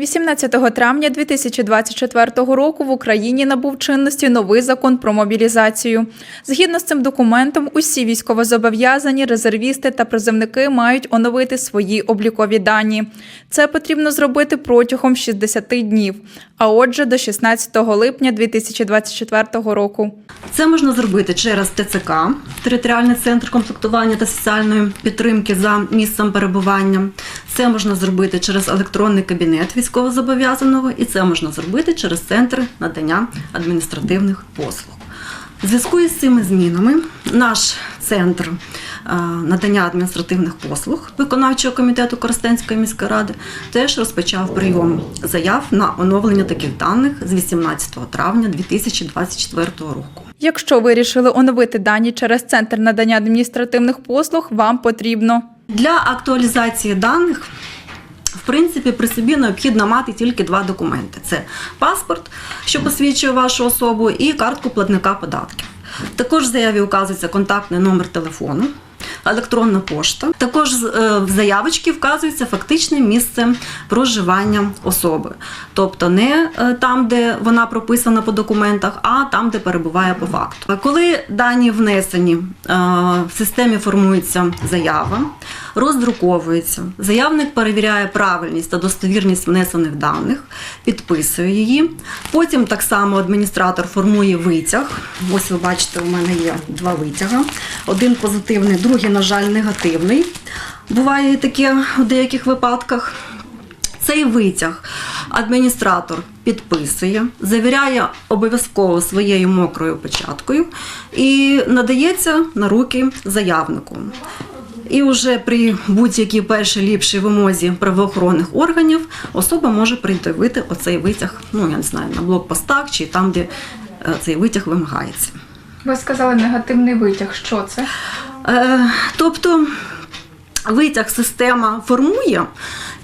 18 травня 2024 року в Україні набув чинності новий закон про мобілізацію. Згідно з цим документом, усі військовозобов'язані, резервісти та призовники мають оновити свої облікові дані. Це потрібно зробити протягом 60 днів, а отже, до 16 липня 2024 року. Це можна зробити через ТЦК, територіальний центр комплектування та соціальної підтримки за місцем перебування. Це можна зробити через електронний кабінет військовозобов'язаного, і це можна зробити через центр надання адміністративних послуг. В зв'язку із цими змінами наш центр е, надання адміністративних послуг виконавчого комітету Коростенської міської ради теж розпочав прийом заяв на оновлення таких даних з 18 травня 2024 року. Якщо вирішили оновити дані через центр надання адміністративних послуг, вам потрібно Для актуалізації даних, в принципі, при собі необхідно мати тільки два документи: це паспорт, що посвідчує вашу особу, і картку платника податків. Також в заяві указується контактний номер телефону. Електронна пошта. Також е, в заявочці вказується фактичне місце проживання особи. Тобто не е, там, де вона прописана по документах, а там, де перебуває по факту. Коли дані внесені, е, в системі формується заява, роздруковується. Заявник перевіряє правильність та достовірність внесених даних, підписує її. Потім так само адміністратор формує витяг. Ось ви бачите, у мене є два витяга. Один позитивний, другий, на жаль, негативний. Буває таке у деяких випадках. Цей витяг адміністратор підписує, завіряє обов'язково своєю мокрою печаткою і надається на руки заявнику. І вже при будь-якій першій ліпшій вимозі правоохоронних органів особа може придивити оцей витяг, ну я не знаю, на блокпостах чи там, де е, цей витяг вимагається. ви сказали негативний витяг. Що це? Е, тобто витяг система формує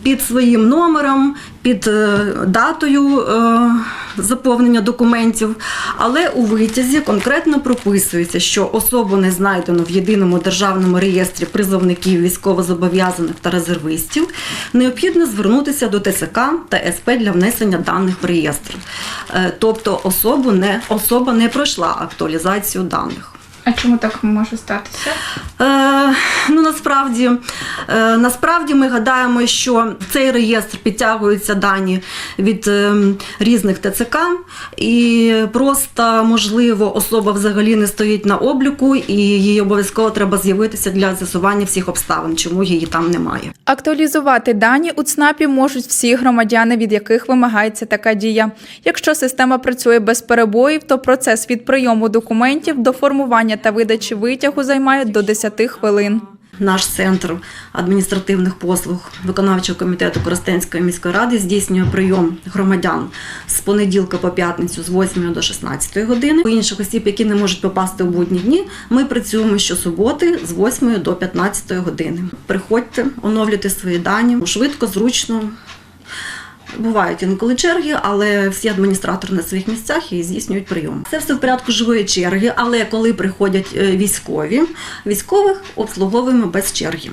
під своїм номером, під е, датою е, заповнення документів, але у витязі конкретно прописується, що особу не знайдено в єдиному державному реєстрі призовників військовозобов'язаних та резервистів. Необхідно звернутися до ТСК та СП для внесення даних в реєстр. Тобто особу не, особа не пройшла актуалізацію даних. А чому так може статися? Е, ну насправді, е, насправді ми гадаємо, що в цей реєстр підтягуються дані від е, різних ТЦК, і просто можливо особа взагалі не стоїть на обліку, і їй обов'язково треба з'явитися для з'ясування всіх обставин, чому її там немає. Актуалізувати дані у ЦНАПі можуть всі громадяни, від яких вимагається така дія. Якщо система працює без перебоїв, то процес від прийому документів до формування та видачі витягу займає до 10 хвилин. Наш центр адміністративних послуг виконавчого комітету Коростенської міської ради здійснює прийом громадян з понеділка по п'ятницю з 8 до 16 години. У інших осіб, які не можуть попасти у будні дні, ми працюємо щосуботи з 8 до 15 години. Приходьте, оновлюйте свої дані швидко, зручно. Бувають інколи черги, але всі адміністратори на своїх місцях і здійснюють прийом. Це все в порядку живої черги, але коли приходять е, військові, військових обслуговуємо без черги.